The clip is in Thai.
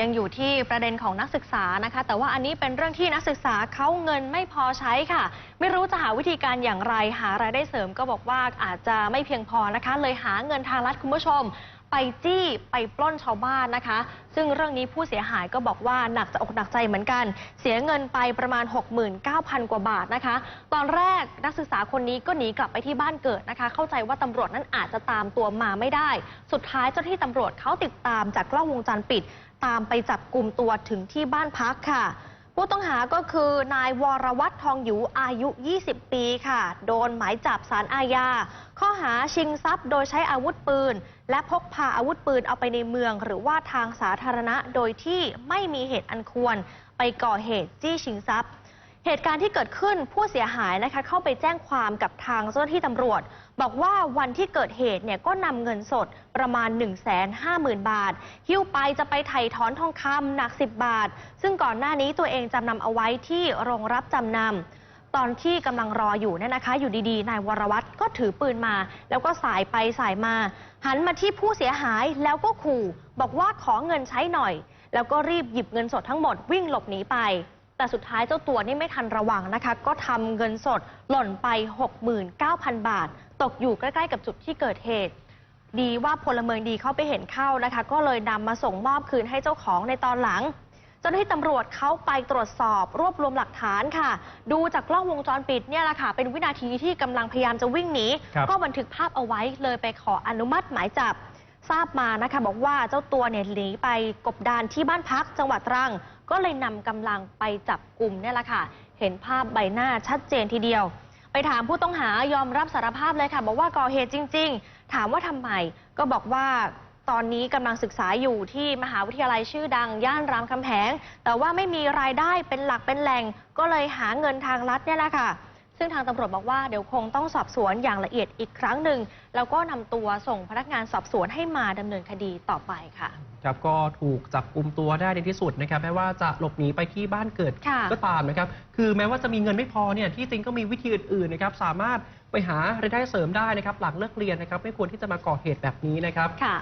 ยังอยู่ที่ประเด็นของนักศึกษานะคะ แต่ว่าอันนี้เป็นเรื่องที่นักศึกษาเขาเงินไม่พอใช้ค่ะ ไม่รู้จะหาวิธีการอย่างไรหารายได้เสริมก็บอกว่าอาจจะไม่เพียงพอนะคะ เลยหาเงินทางรัฐคุณผู้ชม ไปจี้ไปปล้นชาวบ้านนะคะ ซึ่งเรื่องนี้ผู้เสียหายก็บอกว่าหนักจะอกหนักใจเหมือนกัน เสียเงินไปประมาณ 69,000 กว่าบาทนะคะ ตอนแรกนักศึกษาคนนี้ก็หนีกลับไปที่บ้านเกิดนะคะ เข้าใจว่าตำรวจนั้นอาจจะตามตัวมาไม่ได้ สุดท้ายเจ้าหน้าที่ตำรวจเขาติดตามจากกล้องวงจรปิด ตามไปจับกลุ่มตัวถึงที่บ้านพักค่ะ ผู้ต้องหาก็คือ นายวรวัตรทองอยู่อายุ 20 ปีค่ะ โดนหมายจับสารอาญาข้อหาชิงทรัพย์โดยใช้อาวุธปืน และพกพาอาวุธปืนเอาไปในเมือง หรือว่าทางสาธารณะโดยที่ไม่มีเหตุอันควร ไปก่อเหตุจี้ชิงทรัพย์ เหตุการณ์ที่เกิดขึ้นผู้เสียหายนะคะ เข้าไปแจ้งความกับทางเจ้าหน้าที่ตำรวจ บอกว่าวันที่เกิดเหตุเนี่ยก็นำเงินสดประมาณ 1 5 0 0 0 0 บาท หิ้วไปจะไปไถ่ถอนทองคำหนัก 10 บาท ซึ่งก่อนหน้านี้ตัวเองจำนำเอาไว้ที่โรงรับจำนำตอนที่กำลังรออยู่เนี่ยนะคะ อยู่ดีๆ นายวรวัตรก็ถือปืนมา แล้วก็สายไปสายมา หันมาที่ผู้เสียหายแล้วก็ขู่ บอกว่าขอเงินใช้หน่อย แล้วก็รีบหยิบเงินสดทั้งหมดวิ่งหลบหนีไป แต่สุดท้ายเจ้าตัวนี่ไม่ทันระวังนะคะ ก็ทำเงินสดหล่นไป 69,000 บาท ตกอยู่ใกล้ๆกับจุดที่เกิดเหตุ ดีว่าพลเมืองดีเข้าไปเห็นเข้านะคะ ก็เลยนำมาส่งมอบคืนให้เจ้าของในตอนหลังเจ้าหน้าที่ตำรวจเขาไปตรวจสอบรวบรวมหลักฐานค่ะ ดูจากกล้องวงจรปิดเนี่ยแหละค่ะ เป็นวินาทีที่กำลังพยายามจะวิ่งหนีครับก็บันทึกภาพเอาไว้เลยไปขออนุมัติหมายจับ ทราบมานะคะบอกว่าเจ้าตัวเนี่ยหนีไปกบดานที่บ้านพักจังหวัดตรัง ก็เลยนำกำลังไปจับกลุ่มเนี่ยแหละค่ะ เห็นภาพใบหน้าชัดเจนทีเดียว ไปถามผู้ต้องหายอมรับสารภาพเลยค่ะ บอกว่าก่อเหตุจริง ๆ ถามว่าทำไมก็บอกว่าตอนนี้กำลังศึกษาอยู่ที่มหาวิทยาลัยชื่อดัง ย่านรามคำแหงแต่ว่าไม่มีรายได้เป็นหลักเป็นแหล่งก็เลยหาเงินทางลัดเนี่ยแหละค่ะ ซึ่งทางตำรวจบอกว่าเดี๋ยวคงต้องสอบสวนอย่างละเอียดอีกครั้งหนึ่งแล้วก็นำตัวส่งพนักงานสอบสวนให้มาดำเนินคดีต่อไปค่ะครับก็ถูกจับกลุ่มตัวได้ในที่สุดนะครับแม้ว่าจะหลบหนีไปที่บ้านเกิดค่ะก็ตามนะครับ คือแม้ว่าจะมีเงินไม่พอเนี่ยที่จริงก็มีวิธีอื่นๆนะครับสามารถไปหารายได้เสริมได้นะครับ หลังเลิกเรียนนะครับ ไม่ควรที่จะมาก่อเหตุแบบนี้นะครับค่ะ